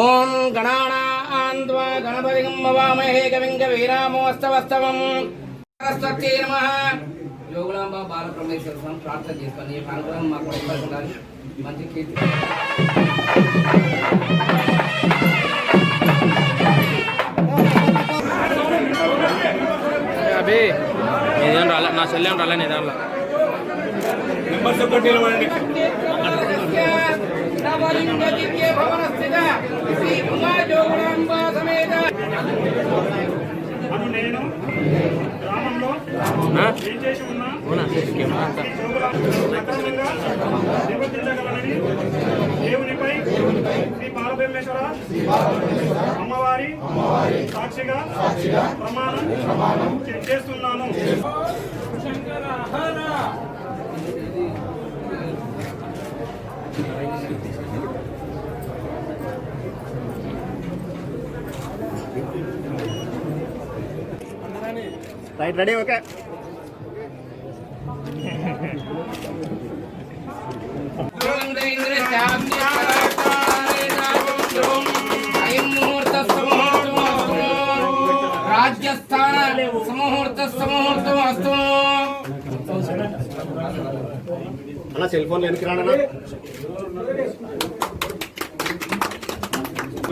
ఓం గణానాన్వా గణపతిగం భవామహే కవిం కవీరామోస్తవస్తవం సరస్వతీ నమ. యోగులాంబ బాలపరమేశ్వర స్వామి ప్రార్థన చేసుకొని ఈ అనుగ్రహం మాకు మంచి కీర్తి. గ్రామంలో ఏం చేసి ఉన్నా? అవునా? అంతా సక్రమంగా నివర్తించగలనని దేవునిపై శ్రీ బాలబ్రహ్మేశ్వర అమ్మవారి సాక్షిగా ప్రమాణం చేస్తున్నాను. రైట్ రెడీ ఓకే రాజ్యస్థాన సమూహూర్త సమూహూర్తం అస్తు అన్న సెల్ ఫోన్ వెనక్కి రానా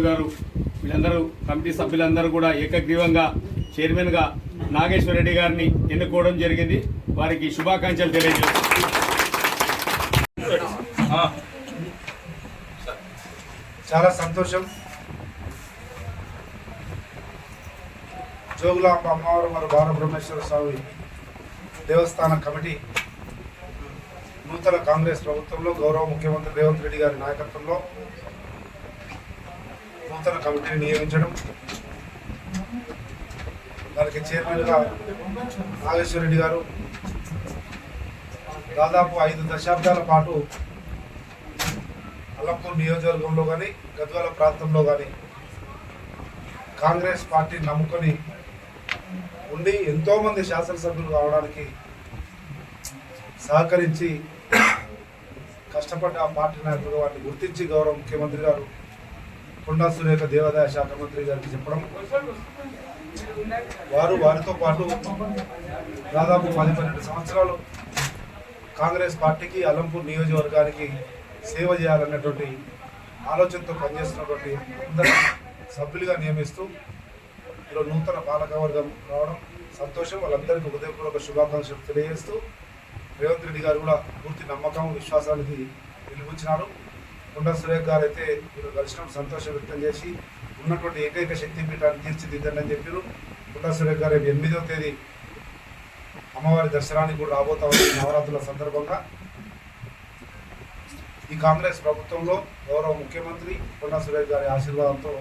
గారు వీళ్ళందరూ కమిటీ సభ్యులందరూ కూడా ఏకగ్రీవంగా చైర్మన్గా నాగేశ్వర రెడ్డి గారిని ఎన్నుకోవడం జరిగింది. వారికి శుభాకాంక్షలు తెలియజేస్తాం. చాలా సంతోషం. జోగులాంబ అమ్మవారు మరియు బాలబ్రహ్మేశ్వర స్వామి దేవస్థాన కమిటీ నూతన కాంగ్రెస్ ప్రభుత్వంలో గౌరవ ముఖ్యమంత్రి రేవంత్ రెడ్డి గారి నాయకత్వంలో నూతన కమిటీని నియమించడం. దానికి చైర్మన్గా నాగేశ్వర రెడ్డి గారు దాదాపు ఐదు దశాబ్దాల పాటు అల్లంపూర్ నియోజకవర్గంలో కానీ గద్వాల ప్రాంతంలో కానీ కాంగ్రెస్ పార్టీని నమ్ముకొని ఉండి ఎంతోమంది శాసనసభ్యులు కావడానికి సహకరించి కష్టపడ్డ ఆ పార్టీ నాయకులు వారిని గుర్తించి గౌరవ ముఖ్యమంత్రి గారు కొండా సురేఖ దేవాదాయ శాఖ మంత్రి గారికి చెప్పడం. వారు వారితో పాటు దాదాపు పది పన్నెండు సంవత్సరాలు కాంగ్రెస్ పార్టీకి అలంపూర్ నియోజకవర్గానికి సేవ చేయాలన్నటువంటి ఆలోచనతో పనిచేస్తున్నటువంటి అందరూ సభ్యులుగా నియమిస్తూ ఇలా నూతన పాలకవర్గం రావడం సంతోషం. వాళ్ళందరికీ హృదయపూర్వక శుభాకాంక్షలు తెలియజేస్తూ రేవంత్ రెడ్డి గారు కూడా పూర్తి నమ్మకం విశ్వాసానికి వెలిపించినారు కొండ సురేఖ్ గారు అయితే మీరు కలిసిన సంతోషం వ్యక్తం చేసి ఉన్నటువంటి ఏకైక శక్తిపీఠాన్ని తీర్చిదిద్దండి అని చెప్పారు. కొండ సురేఖ్ గారు ఎనిమిదవ తేదీ అమ్మవారి దర్శనానికి కూడా రాబోతా ఉంది నవరాత్రుల సందర్భంగా. ఈ కాంగ్రెస్ ప్రభుత్వంలో గౌరవ ముఖ్యమంత్రి కొండా సురేష్ గారి ఆశీర్వాదంతో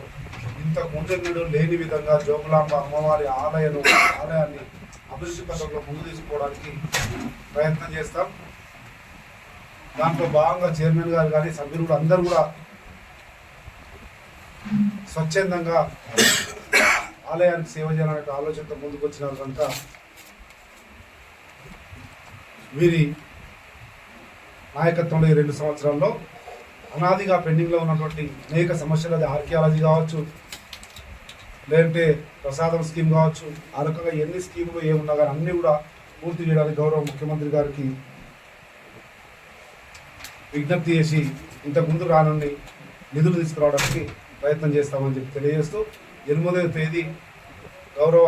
ఇంతకు ముందు లేని విధంగా జోగులాంబ అమ్మవారి ఆలయను ఆలయాన్ని అభివృద్ధి పథకంలో ముందు తీసుకోవడానికి ప్రయత్నం చేస్తాం. దాంట్లో భాగంగా చైర్మన్ గారు కానీ సభ్యులు కూడా అందరూ కూడా స్వచ్ఛందంగా ఆలయానికి సేవ చేయాలనే ఆలోచనతో ముందుకు వచ్చినారు కనుక వీరి నాయకత్వంలో ఈ రెండు సంవత్సరాల్లో అనాదిగా పెండింగ్లో ఉన్నటువంటి అనేక సమస్యలు అది ఆర్కియాలజీ కావచ్చు లేదంటే ప్రసాదం స్కీమ్ కావచ్చు ఆ రకంగా ఎన్ని స్కీములు ఏమున్నా కానీ అన్నీ కూడా పూర్తి చేయడానికి గౌరవ ముఖ్యమంత్రి గారికి విజ్ఞప్తి చేసి ఇంతకుముందు రానుండి నిధులు తీసుకురావడానికి ప్రయత్నం చేస్తామని చెప్పి తెలియజేస్తూ ఎనిమిదవ తేదీ గౌరవ